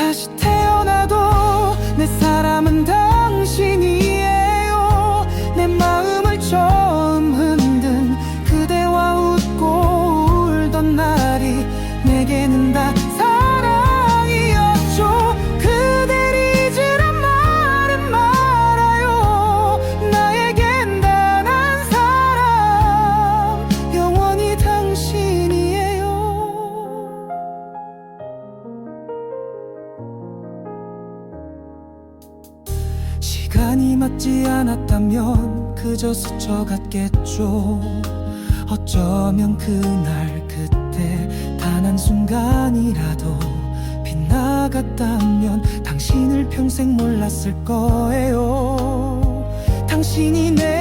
다시 태어나도 내 사람은 당신이에요. 내 마음을 처음 흔든 그대와 웃고 울던 날이 내게는 다 시간이 맞지 않았다면 그저 스쳐갔겠죠. 어쩌면 그날 그때 단 한 순간이라도 빗나갔다면 당신을 평생 몰랐을 거예요. 당신이 내